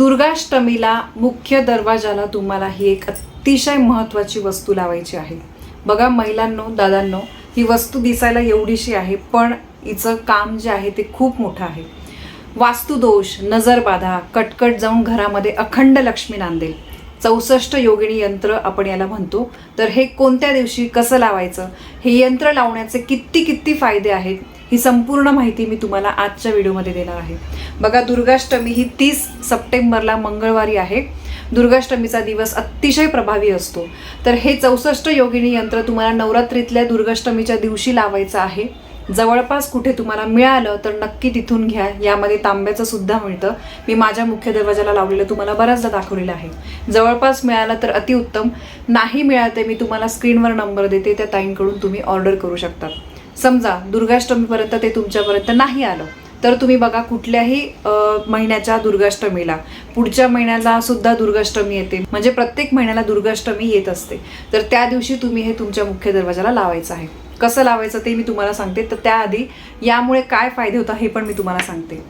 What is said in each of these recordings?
दुर्गाष्टमीला मुख्य दरवाजाला तुम्हाला ही एक अतिशय महत्त्वाची वस्तू लावायची आहे. बघा महिलांनो दादांनो ही वस्तू दिसायला एवढीशी आहे पण हिचं काम जे आहे ते खूप मोठं आहे. वास्तुदोष नजरबाधा कटकट जाऊन घरामध्ये अखंड लक्ष्मी नांदेल. चौसष्ट योगिनी यंत्र आपण याला म्हणतो. तर हे कोणत्या दिवशी कसं लावायचं? हे यंत्र लावण्याचे किती किती फायदे आहेत? ही संपूर्ण माहिती मी तुम्हाला आजच्या व्हिडिओमध्ये देणार आहे. बघा दुर्गाष्टमी ही तीस सप्टेंबरला मंगळवारी आहे. दुर्गाष्टमीचा दिवस अतिशय प्रभावी असतो. तर हे चौसष्ट योगिनी यंत्र तुम्हाला नवरात्रीतल्या दुर्गाष्टमीच्या दिवशी लावायचं आहे. जवळपास कुठे तुम्हाला मिळालं तर नक्की तिथून घ्या. यामध्ये तांब्याचं सुद्धा मिळतं. मी माझ्या मुख्य दरवाजाला लावलेलं तुम्हाला बऱ्याचदा दाखवलेलं आहे. जवळपास मिळालं तर अतिउत्तम नाही मिळालं मी तुम्हाला स्क्रीनवर नंबर देते. त्या ताईंकडून तुम्ही ऑर्डर करू शकता. समजा दुर्गाष्टमीपर्यंत ते तुमच्यापर्यंत नाही आलं. तर तुम्ही बघा कुठल्याही महिन्याच्या दुर्गाष्टमीला. पुढच्या महिन्याला सुद्धा दुर्गाष्टमी येते. म्हणजे प्रत्येक महिन्याला दुर्गाष्टमी येत असते. तर त्या दिवशी तुम्ही हे तुमच्या मुख्य दरवाजाला लावायचं आहे. कसं लावायचं ते मी तुम्हाला सांगते. तर त्याआधी यामुळे काय फायदे होतात हे पण मी तुम्हाला सांगते.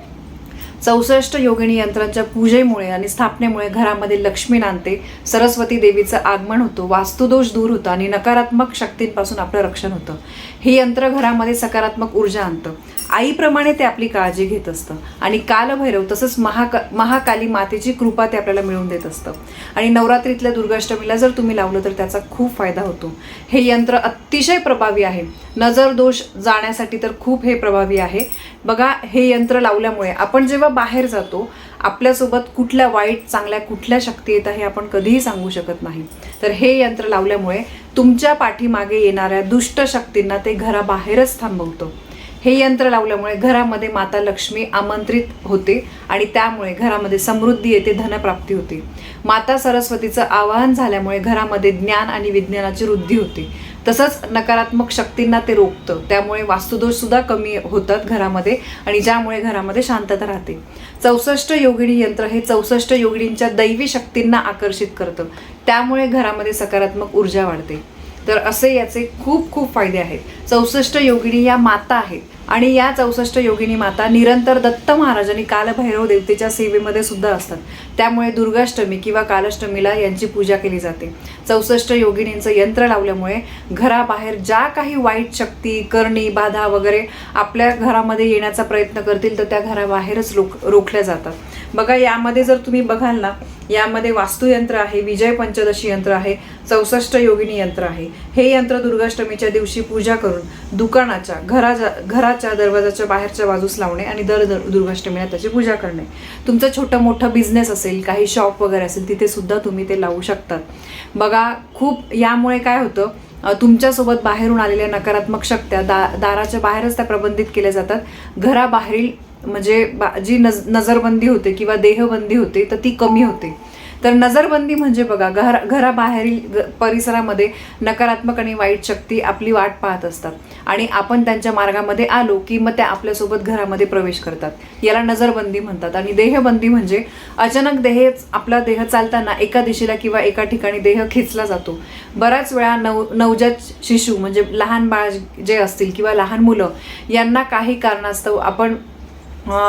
चौसष्ट योगिनी यंत्रांच्या पूजेमुळे आणि स्थापनेमुळे घरामध्ये लक्ष्मी नांदते सरस्वती देवीचं आगमन होतं वास्तुदोष दूर होतं आणि नकारात्मक शक्तींपासून आपलं रक्षण होतं. हे यंत्र घरामध्ये सकारात्मक ऊर्जा आणतं. आईप्रमाणे ते आपली काळजी घेत असतं. आणि कालभैरव तसंच महाका महाकाली मातेची कृपा ते आपल्याला मिळवून देत असतं. आणि नवरात्रीतल्या दुर्गाष्टमीला जर तुम्ही लावलं तर त्याचा खूप फायदा होतो. हे यंत्र अतिशय प्रभावी आहे. नजर दोष जाण्यासाठी तर खूप हे प्रभावी आहे. बघा हे यंत्र लावल्यामुळे आपण जेव्हा बाहेर जातो आपल्यासोबत कुठल्या वाईट चांगल्या कुठल्या शक्ती येत हे आपण कधीही सांगू शकत नाही. तर हे यंत्र लावल्यामुळे तुमच्या पाठीमागे येणाऱ्या दुष्ट शक्तींना ते घराबाहेरच थांबवतं. हे यंत्र लावल्यामुळे घरामध्ये माता लक्ष्मी आमंत्रित होते आणि त्यामुळे घरामध्ये समृद्धी येते धनप्राप्ती होते. माता सरस्वतीचं आवाहन झाल्यामुळे घरामध्ये ज्ञान आणि विज्ञानाची वृद्धी होते. तसंच नकारात्मक शक्तींना ते रोखतं. त्यामुळे वास्तुदोषसुद्धा कमी होतात घरामध्ये आणि ज्यामुळे घरामध्ये शांतता राहते. चौसष्ट योगिनी यंत्र हे चौसष्ट योगिणींच्या दैवी शक्तींना आकर्षित करतं. त्यामुळे घरामध्ये सकारात्मक ऊर्जा वाढते. तर असे याचे खूप खूप फायदे आहेत. चौसष्ट योगिनी या माता आहेत. आणि या चौसष्ट योगिनी माता निरंतर दत्त महाराज आणि कालभैरव देवतेच्या सेवेमध्ये सुद्धा असतात. त्यामुळे दुर्गाष्टमी किंवा कालाष्टमीला यांची पूजा केली जाते. चौसष्ट योगिनींचं यंत्र लावल्यामुळे घराबाहेर ज्या काही वाईट शक्ती करणी बाधा वगैरे आपल्या घरामध्ये येण्याचा प्रयत्न करतील तर त्या घराबाहेरच रोख रोखल्या जातात. बघा यामध्ये जर तुम्ही बघाल ना यामध्ये वास्तुयंत्र आहे विजय पंचदशी यंत्र आहे चौसष्ट योगिनी यंत्र आहे. हे यंत्र दुर्गाष्टमीच्या दिवशी पूजा करून दुकानाच्या घराच्या घराच्या दरवाजाच्या बाहेरच्या बाजूस लावणे आणि दर दर दुर्गाष्टमीला त्याची पूजा करणे. तुमचं छोटं मोठं बिझनेस असेल काही शॉप वगैरे असेल तिथे सुद्धा तुम्ही ते लावू शकतात. बघा खूप यामुळे काय होतं तुमच्यासोबत बाहेरून आलेल्या नकारात्मक शक्त्या दा दाराच्या बाहेरच त्या प्रबंधित केल्या जातात. घराबाहेरील म्हणजे बा जी नज नजरबंदी होते किंवा देहबंदी होते तर ती कमी होते. तर नजरबंदी म्हणजे बघा घर घराबाहेरील ग- परिसरामध्ये नकारात्मक आणि वाईट शक्ती आपली वाट पाहत असतात. आणि आपण त्यांच्या मार्गामध्ये आलो की मग त्या आपल्यासोबत घरामध्ये प्रवेश करतात. याला नजरबंदी म्हणतात. आणि देहबंदी म्हणजे अचानक देह आपला देह चालताना एका दिशेला किंवा एका ठिकाणी देह खेचला जातो. बऱ्याच वेळा नव नवजात शिशु म्हणजे लहान बाळ जे असतील किंवा लहान मुलं यांना काही कारणास्तव आपण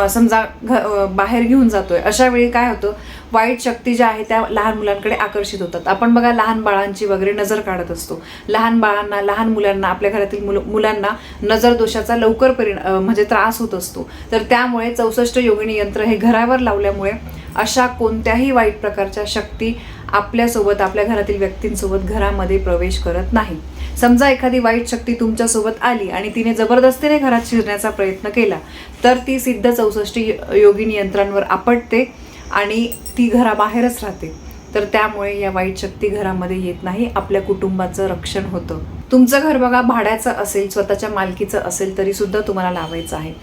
समजा घ बाहेर घेऊन जातोय. अशा वेळी काय होतं वाईट शक्ती ज्या आहे त्या लहान मुलांकडे आकर्षित होतात. आपण बघा लहान बाळांची वगैरे नजर काढत असतो. लहान बाळांना लहान मुलांना आपल्या घरातील मुलं मुलांना नजर दोषाचा लवकर परिणा म्हणजे त्रास होत असतो. तर त्यामुळे चौसष्ट योगिनी यंत्र हे घरावर लावल्यामुळे अशा कोणत्याही वाईट प्रकारच्या शक्ती आपल्यासोबत आपल्या घरातील व्यक्तींसोबत घरामध्ये प्रवेश करत नाही. समजा एखादी वाईट शक्ती तुमच्यासोबत आली आणि तिने जबरदस्तीने घरात शिरण्याचा प्रयत्न केला तर ती सिद्ध चौसष्टी योगिनी यंत्रांवर आपटते आणि ती घराबाहेरच राहते. तर त्यामुळे या वाईट शक्ती घरामध्ये येत नाही आपल्या कुटुंबाचं रक्षण होतं. तुमचं घर बघा भाड्याचं असेल स्वतःच्या मालकीचं असेल तरी सुद्धा तुम्हाला लावायचं आहे.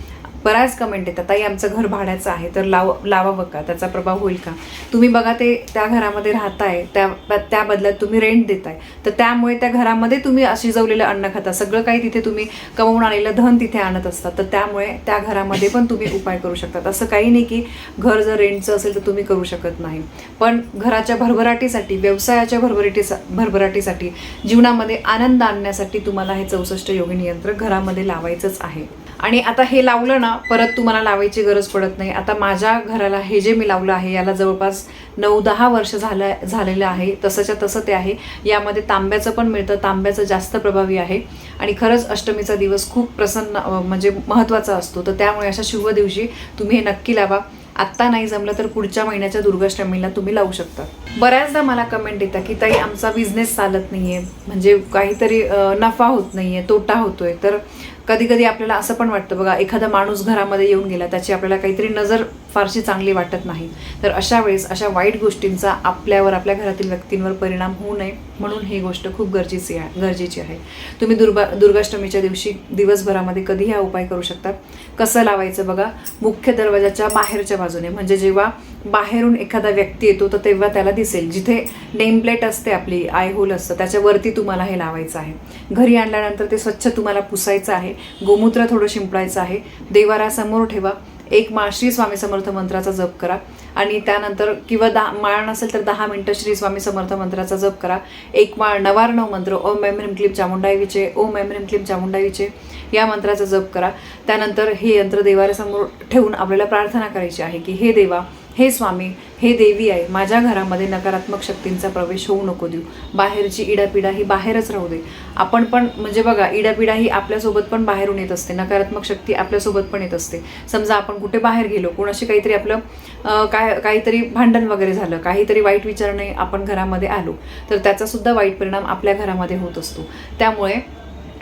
बऱ्याच कमेंट येतात. ताई आमचं घर भाड्याचं आहे तर लाव लावावं का त्याचा प्रभाव होईल का? तुम्ही बघा ते त्या घरामध्ये राहताय त्या त्या बदल्यात तुम्ही रेंट देताय. तर त्यामुळे त्या घरामध्ये तुम्ही शिजवलेलं अन्न खाता. सगळं काही तिथे तुम्ही कमवून आलेलं धन तिथे आणत असतात. तर त्यामुळे त्या घरामध्ये पण तुम्ही उपाय करू शकतात. असं काही नाही की घर जर रेंटचं असेल तर तुम्ही करू शकत नाही. पण घराच्या भरभराटीसाठी व्यवसायाच्या भरभराटी भरभराटीसाठी जीवनामध्ये आनंद आणण्यासाठी तुम्हाला हे चौसष्ट योगिनी यंत्र घरामध्ये लावायचंच आहे. आणि आता हे लावलं ना परत तुम्हाला लावायची गरज पडत नाही. आता माझ्या घराला हे जे मी लावलं आहे याला जवळपास नऊ दहा वर्ष झालं झालेलं आहे. तसंच्या तसं ते आहे. यामध्ये तांब्याचं पण मिळतं. तांब्याचं जास्त प्रभावी आहे. आणि खरंच अष्टमीचा दिवस खूप प्रसन्न म्हणजे महत्त्वाचा असतो. तर त्यामुळे अशा शुभ दिवशी तुम्ही हे नक्की लावा. आत्ता नाही जमलं तर पुढच्या महिन्याच्या दुर्गाष्टमीला तुम्ही लावू शकता. बऱ्याचदा मला कमेंट येतात की ताई आमचा बिझनेस चालत नाही आहे म्हणजे काहीतरी नफा होत नाही आहे तोटा होतोय. तर कधी कधी आपल्याला असं पण वाटतं बघा एखादा माणूस घरामध्ये येऊन गेला त्याची आपल्याला काहीतरी नजर फारशी चांगली वाटत नाही. तर अशा वेळेस अशा वाईट गोष्टींचा आपल्यावर आपल्या घरातील व्यक्तींवर परिणाम होऊ नये म्हणून ही गोष्ट खूप गरजेची आहे गरजेची आहे. तुम्ही दुर्गा दुर्गाष्टमीच्या दिवशी दिवसभरामध्ये कधी हा उपाय करू शकता. कसं लावायचं बघा? मुख्य दरवाजाच्या बाहेरच्या बाजूने. म्हणजे जेव्हा बाहेरून एखादा व्यक्ती येतो तर तेव्हा त्याला दिसेल. जिथे नेमप्लेट असते आपली आय होल असतं त्याच्यावरती तुम्हाला हे लावायचं आहे. घरी आणल्यानंतर ते स्वच्छ तुम्हाला पुसायचं आहे. गोमूत्र थोडं शिंपडायचं आहे. देवारासमोर ठेवा. एक माळ श्री स्वामी समर्थ मंत्राचा जप करा. आणि त्यानंतर किंवा दहा माळ नसेल तर दहा मिनटं श्री स्वामी समर्थ मंत्राचा जप करा. एक माळ नवार्णव मंत्र ओम मेमरीम ह्रीम क्लीम चामुंडाई ओम एम ह्रीम क्लीम या मंत्राचा जप करा. त्यानंतर हे यंत्र देवाऱ्यासमोर ठेवून आपल्याला प्रार्थना करायची आहे की हे देवा हे स्वामी हे देवी आहे माझ्या घरामध्ये नकारात्मक शक्तींचा प्रवेश होऊ नको देऊ. बाहेरची इडापिडा ही बाहेरच राहू दे. आपण पण म्हणजे बघा इडापिडा ही आपल्यासोबत पण बाहेरून येत असते. नकारात्मक शक्ती आपल्यासोबत पण येत असते. समजा आपण कुठे बाहेर गेलो कोणाशी काहीतरी आपलं काय काहीतरी भांडण वगैरे झालं काहीतरी वाईट विचारणे आपण घरामध्ये आलो तर त्याचासुद्धा वाईट परिणाम आपल्या घरामध्ये होत असतो. त्यामुळे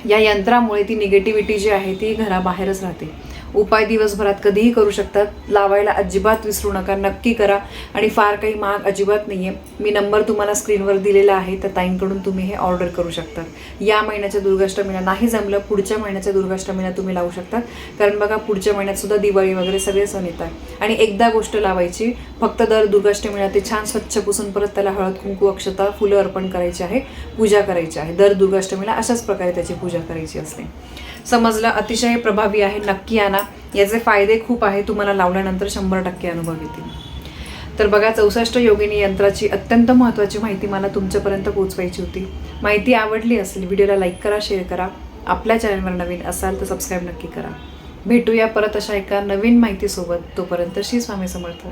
या यंत्रामुळे ती निगेटिव्हिटी जी आहे ती घराबाहेरच राहते. उपाय दिवसभरात कधीही करू शकतात. लावायला अजिबात विसरू नका नक्की करा. आणि फार काही महाग अजिबात नाही आहे मी नंबर तुम्हाला स्क्रीनवर दिलेला आहे तर ताईंकडून तुम्ही हे ऑर्डर करू शकतात. या महिन्याच्या दुर्गाष्टमीला नाही जमलं पुढच्या महिन्याच्या दुर्गाष्टमीला तुम्ही लावू शकतात. कारण बघा पुढच्या महिन्यात सुद्धा दिवाळी वगैरे सगळे सण येतात. आणि एकदा गोष्ट लावायची फक्त दर दुर्गाष्टमीला ते छान स्वच्छ पुसून परत त्याला हळद कुंकू अक्षता फुलं अर्पण करायची आहे पूजा करायची आहे. दर दुर्गाष्टमीला अशाच प्रकारे त्याची पूजा करायची असते. समजलं अतिशय प्रभावी आहे नक्की आणा. याचे फायदे खूप आहे तुम्हाला लावल्यानंतर शंभर टक्के अनुभव येतील. तर बघा चौसष्ट योगिनी यंत्राची अत्यंत महत्त्वाची माहिती मला तुमच्यापर्यंत पोहोचवायची होती. माहिती आवडली असेल व्हिडिओला लाईक करा शेअर करा. आपल्या चॅनलवर नवीन असाल तर सबस्क्राईब नक्की करा. भेटूया परत अशा एका नवीन माहितीसोबत. तोपर्यंत श्री स्वामी समर्थ.